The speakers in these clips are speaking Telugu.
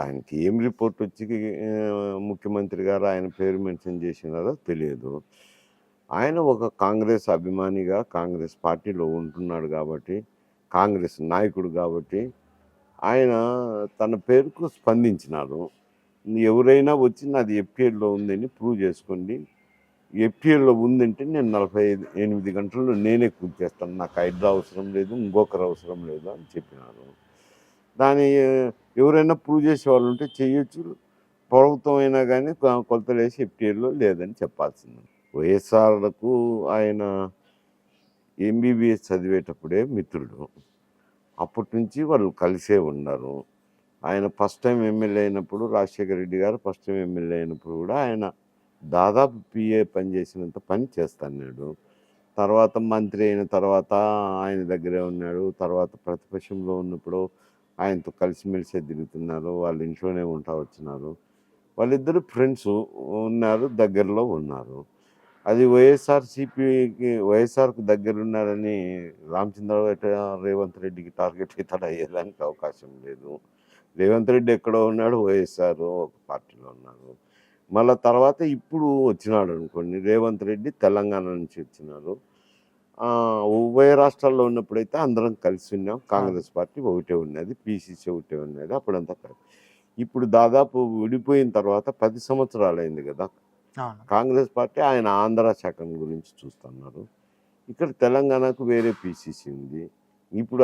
ఆయనకి ఏం రిపోర్ట్ వచ్చి ముఖ్యమంత్రి గారు ఆయన పేరు మెన్షన్ చేసినారో తెలియదు. ఆయన ఒక కాంగ్రెస్ అభిమానిగా కాంగ్రెస్ పార్టీలో ఉంటున్నాడు కాబట్టి కాంగ్రెస్ నాయకుడు కాబట్టి ఆయన తన పేరుకు స్పందించినారు. ఎవరైనా వచ్చి నాది ఎఫ్టీఎల్లో ఉందని ప్రూవ్ చేసుకోండి. ఎఫ్టీఎల్లో ఉందంటే నేను నలభై ఐదు ఎనిమిది గంటల్లో నేనే కూర్చేస్తాను నాకు హైడ్రా అవసరం లేదు ఇంకొకరు అవసరం లేదు అని చెప్పినారు. దాని ఎవరైనా ప్రూవ్ చేసే వాళ్ళు ఉంటే చేయొచ్చు. ప్రభుత్వం అయినా కానీ కొలతలేసి కొలతలు ఎఫ్టీఎల్లో లేదని చెప్పాల్సింది. వైఎస్ఆర్లకు ఆయన ఎంబీబీఎస్ చదివేటప్పుడే మిత్రుడు. అప్పటి నుంచి వాళ్ళు కలిసే ఉన్నారు. ఆయన ఫస్ట్ టైం ఎమ్మెల్యే అయినప్పుడు రాజశేఖర రెడ్డి గారు ఫస్ట్ టైం ఎమ్మెల్యే అయినప్పుడు కూడా ఆయన దాదాపు పిఏ పని చేసినంత పని చేస్తున్నాడు తర్వాత మంత్రి అయిన తర్వాత ఆయన దగ్గరే ఉన్నాడు. తర్వాత ప్రతిపక్షంలో ఉన్నప్పుడు ఆయనతో కలిసిమెలిసే తిరుగుతున్నారు వాళ్ళ ఇంట్లోనే ఉంటా వచ్చినారు. వాళ్ళిద్దరు ఫ్రెండ్స్ ఉన్నారు దగ్గరలో ఉన్నారు. అది వైఎస్ఆర్సీపీకి వైఎస్ఆర్కు దగ్గర ఉన్నారని రామచంద్రరావు రేవంత్ రెడ్డికి టార్గెట్ అవుతాడు అయ్యేదానికి అవకాశం లేదు. రేవంత్ రెడ్డి ఎక్కడో ఉన్నాడు వైఎస్ఆర్ ఒక పార్టీలో ఉన్నారు. మళ్ళా తర్వాత ఇప్పుడు వచ్చినాడు అనుకోండి రేవంత్ రెడ్డి తెలంగాణ నుంచి వచ్చినారు. ఉభయ రాష్ట్రాల్లో ఉన్నప్పుడైతే అందరం కలిసి ఉన్నాం. కాంగ్రెస్ పార్టీ ఒకటే ఉన్నది పీసీసీ ఒకటే ఉన్నది అప్పుడంతా ఇప్పుడు దాదాపు విడిపోయిన తర్వాత పది సంవత్సరాలు అయింది కదా కాంగ్రెస్ పార్టీ ఆయన ఆంధ్ర శాఖం గురించి చూస్తున్నారు. ఇక్కడ తెలంగాణకు వేరే పిసిసి ఉంది. ఇప్పుడు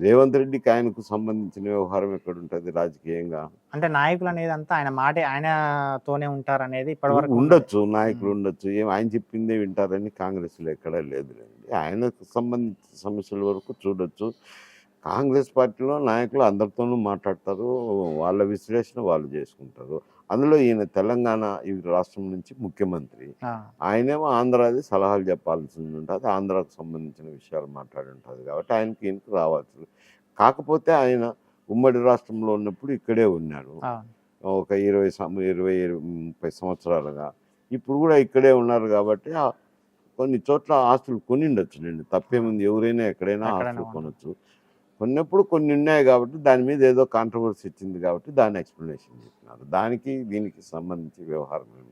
రేవంత్ రెడ్డికి ఆయనకు సంబంధించిన వ్యవహారం ఎక్కడ ఉంటుంది రాజకీయంగా? అంటే నాయకులు అనేది అంతా ఆయన మాటే ఆయనతోనే ఉంటారు అనేది ఇప్పటివరకు ఉండొచ్చు నాయకులు ఉండొచ్చు. ఏం ఆయన చెప్పిందే వింటారని కాంగ్రెస్లో ఎక్కడా లేదులేండి. ఆయనకు సంబంధించిన సమస్యల వరకు చూడొచ్చు. కాంగ్రెస్ పార్టీలో నాయకులు అందరితోనూ మాట్లాడతారు వాళ్ళ విశ్లేషణ వాళ్ళు చేసుకుంటారు. అందులో ఈయన తెలంగాణ ఈ రాష్ట్రం నుంచి ముఖ్యమంత్రి. ఆయనేమో ఆంధ్రాది సలహాలు చెప్పాల్సి ఉంటుంది ఆంధ్రాకు సంబంధించిన విషయాలు మాట్లాడి ఉంటుంది కాబట్టి ఆయనకి ఈయనకు రావాల్సింది. కాకపోతే ఆయన ఉమ్మడి రాష్ట్రంలో ఉన్నప్పుడు ఇక్కడే ఉన్నాడు. ఒక ఇరవై ఇరవై ముప్పై సంవత్సరాలుగా. ఇప్పుడు కూడా ఇక్కడే ఉన్నారు కాబట్టి కొన్ని చోట్ల ఆస్తులు కొని ఉండొచ్చు నేను తప్పేముంది ఎవరైనా ఎక్కడైనా ఆస్తులు. కొనొచ్చు. కొన్నప్పుడు కొన్ని ఉన్నాయి కాబట్టి దాని మీద ఏదో కాంట్రవర్సీ వచ్చింది కాబట్టి దాని ఎక్స్ప్లెనేషన్ చెప్పినారు దానికి దీనికి సంబంధించి వ్యవహారం ఏమి